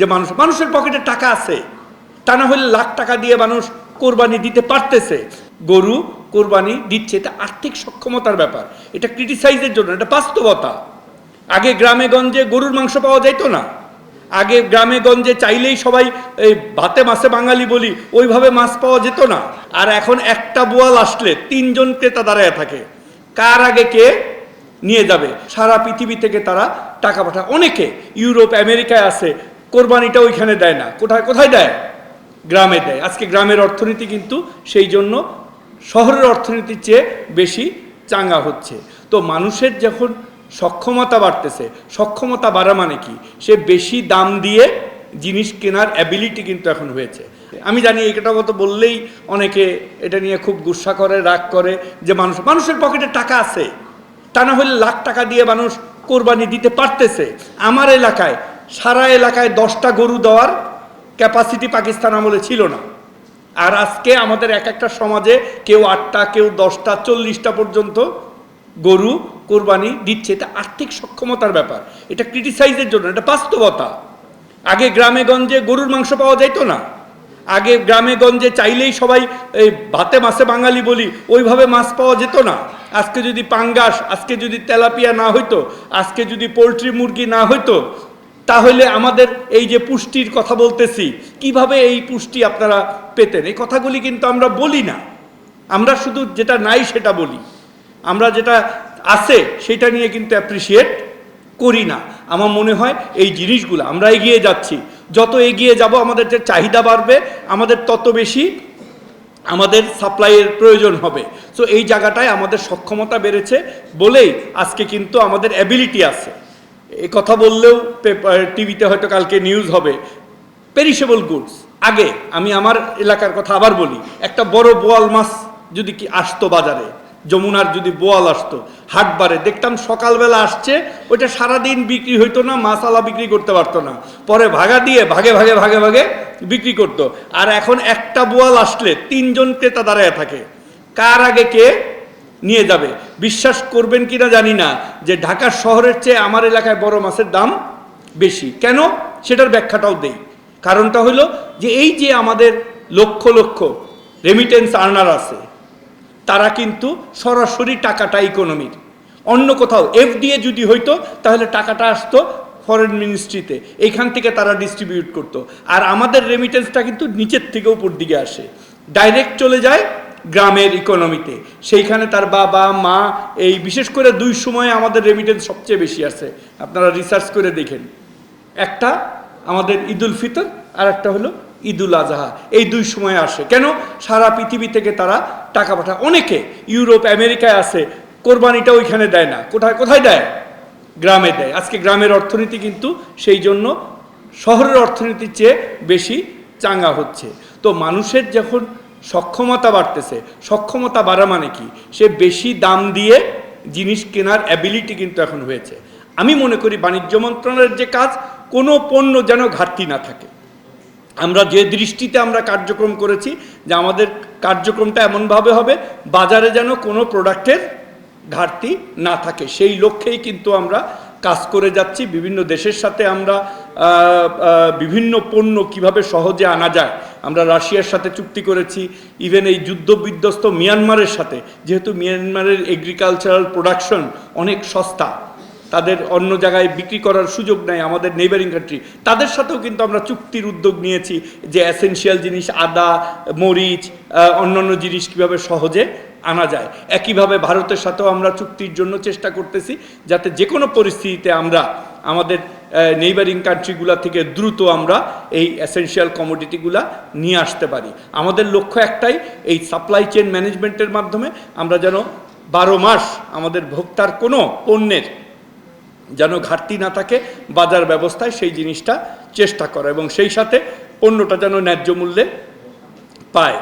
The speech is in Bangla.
যে মানুষ মানুষের পকেটে টাকা আছে। তা না হলে লাখ টাকা দিয়ে মানুষ কোরবানি দিতে পারতেছে। গরু কোরবানি দিচ্ছে, এটা আর্থিক সক্ষমতার ব্যাপার। এটা ক্রিটিসাইজের জন্য, এটা বাস্তবতা। আগে গ্রামে গঞ্জে গরুর মাংস পাওয়া যাইতো না। আগে গ্রামে গঞ্জে চাইলেই সবাই এই ভাতে মাছে বাঙালি বলি, ওইভাবে মাছ পাওয়া যেত না। আর এখন একটা বোয়াল আসলে তিনজন ক্রেতা দাঁড়ায় থাকে। কার আগে কে নিয়ে যাবে? সারা পৃথিবী থেকে তারা টাকা পাঠায়। অনেকে ইউরোপ, আমেরিকায় আছে কোরবানিটা ওইখানে দেয় না। কোথায় কোথায় দেয়? গ্রামে দেয়। আজকে গ্রামের অর্থনীতি কিন্তু সেই জন্য শহরের অর্থনীতির চেয়ে বেশি চাঙ্গা হচ্ছে। তো মানুষের যখন সক্ষমতা বাড়তেছে, সক্ষমতা বাড়া মানে কি? সে বেশি দাম দিয়ে জিনিস কেনার অ্যাবিলিটি কিন্তু এখন হয়েছে। আমি জানি এটা মতো বললেই অনেকে এটা নিয়ে খুব গুসা করে, রাগ করে যে মানুষ মানুষের পকেটে টাকা আছে। তা না হলে লাখ টাকা দিয়ে মানুষ কোরবানি দিতে পারতেছে। আমার এলাকায় সারা এলাকায় দশটা গরু দেওয়ার ক্যাপাসিটি পাকিস্তান আমলে ছিল না। আর আজকে আমাদের এক একটা সমাজে কেউ আটটা, কেউ দশটা, চল্লিশটা পর্যন্ত গরু কোরবানি দিচ্ছে। এটা আর্থিক সক্ষমতার ব্যাপার। এটা ক্রিটিসাইজের জন্য, এটা বাস্তবতা। আগে গ্রামে গঞ্জে গরুর মাংস পাওয়া যাইতো না। আগে গ্রামে গঞ্জে চাইলেই সবাই এই ভাতে মাছে বাঙালি বলি, ওইভাবে মাছ পাওয়া যেত না। আজকে যদি পাঙ্গাস, আজকে যদি তেলাপিয়া না হইতো, আজকে যদি পোলট্রি মুরগি না হইতো তাহলে আমাদের এই যে পুষ্টির কথা বলতেছি, কীভাবে এই পুষ্টি আপনারা পেতেন? এই কথাগুলি কিন্তু আমরা বলি না। আমরা শুধু যেটা নাই সেটা বলি। আমরা যেটা আছে সেটা নিয়ে কিন্তু অ্যাপ্রিসিয়েট করি না। আমার মনে হয় এই জিনিসগুলো, আমরা এগিয়ে যাচ্ছি। যত এগিয়ে যাব, আমাদের যে চাহিদা বাড়বে, আমাদের তত বেশি আমাদের সাপ্লাইয়ের প্রয়োজন হবে। সো এই জায়গাটায় আমাদের সক্ষমতা বেড়েছে বলেই আজকে কিন্তু আমাদের অ্যাবিলিটি আছে। এই কথা বললেও পেপার টিভিতে হয়তো কালকে নিউজ হবে। পেরিশেবল গুডস আগে আমি আমার এলাকার কথা আবার বলি, একটা বড় বোয়াল মাছ যদি কি আসতো বাজারে, যমুনার যদি বোয়াল আসতো, হাটবারে, দেখতাম সকালবেলা আসছে, ওইটা সারাদিন বিক্রি হইতো না মাসালা বিক্রি করতে পারতো না। পরে ভাগা দিয়ে ভাগে ভাগে ভাগে ভাগে বিক্রি করতো। আর এখন একটা বোয়াল আসলে তিনজন ক্রেতা দাঁড়ায় থাকে। কার আগে কে নিয়ে যাবে। বিশ্বাস করবেন কিনা জানি না, যে ঢাকা শহরের চেয়ে আমার এলাকায় বড় মাছের দাম বেশি। কেন? সেটার ব্যাখ্যাটাও দেই। কারণটা হলো যে এই যে আমাদের লক্ষ লক্ষ রেমিটেন্স আর্নার আছে, তারা কিন্তু সরাসরি টাকাটা ইকোনমির অন্য কোথাও এফডিএ যদি হইতো, তাহলে টাকাটা আসতো ফরেন মিনিস্ট্রিতে এখান থেকে তারা ডিস্ট্রিবিউট করতো। আর আমাদের রেমিটেন্সটা কিন্তু নিচের থেকে উপর দিকে আসে। ডাইরেক্ট চলে যায় গ্রামের ইকোনমিতে সেইখানে তার বাবা, মা, এই বিশেষ করে দুই সময়ে আমাদের রেমিটেন্স সবচেয়ে বেশি আছে। আপনারা রিসার্চ করে দেখেন। একটা আমাদের ঈদুল ফিতর আর একটা হলো ঈদুল আজহা। এই দুই সময়ে আসে। কেন? সারা পৃথিবী থেকে তারা টাকা পাঠায়। অনেকে ইউরোপ, আমেরিকায় আছে, কোরবানিটা ওইখানে দেয় না। কোথায় কোথায় দেয়? গ্রামে দেয়। আজকে গ্রামের অর্থনীতি কিন্তু সেই জন্য শহরের অর্থনীতির চেয়ে বেশি চাঙ্গা হচ্ছে। তো মানুষের যখন সক্ষমতা বাড়তেছে। সক্ষমতা বাড়া মানে কি? সে বেশি দাম দিয়ে জিনিস কেনার অ্যাবিলিটি কিন্তু এখন হয়েছে। আমি মনে করি বাণিজ্য মন্ত্রণালয়ের যে কাজ, কোনো পণ্য যেন ঘাটতি না থাকে। আমরা যে দৃষ্টিতে আমরা কার্যক্রম করেছি, যে আমাদের কার্যক্রমটা এমনভাবে হবে, বাজারে যেন কোনো প্রোডাক্টের ঘাটতি না থাকে। সেই লক্ষ্যেই কিন্তু আমরা কাজ করে যাচ্ছি। বিভিন্ন দেশের সাথে আমরা বিভিন্ন পণ্য কীভাবে সহজে আনা যায়। আমরা রাশিয়ার সাথে চুক্তি করেছি ইভেন এই যুদ্ধ বিধ্বস্ত মিয়ানমারের সাথে, যেহেতু মিয়ানমারের এগ্রিকালচারাল প্রোডাকশন অনেক সস্তা। তাদের অন্য জায়গায় বিক্রি করার সুযোগ নাই, আমাদের নেইবারিং কান্ট্রি তাদের সাথেও কিন্তু আমরা চুক্তির উদ্যোগ নিয়েছি যে অ্যাসেনশিয়াল জিনিস, আদা, মরিচ অন্যান্য জিনিস কীভাবে সহজে আনা যায়। একইভাবে ভারতের সাথেও আমরা চুক্তির জন্য চেষ্টা করতেছি, যাতে যে কোনো পরিস্থিতিতে আমরা আমাদের নেইবারিং কান্ট্রিগুলা থেকে দ্রুত আমরা এই অ্যাসেনশিয়াল কমোডিটিগুলা নিয়ে আসতে পারি। আমাদের লক্ষ্য একটাই, এই সাপ্লাই চেন ম্যানেজমেন্টের মাধ্যমে আমরা যেন বারো মাস আমাদের ভোক্তার কোনো পণ্যের যেন ঘাটতি না থাকে, বাজার ব্যবস্থায় সেই জিনিসটা চেষ্টা করা এবং সেই সাথে পণ্যটা যেন ন্যায্য মূল্যে পায়।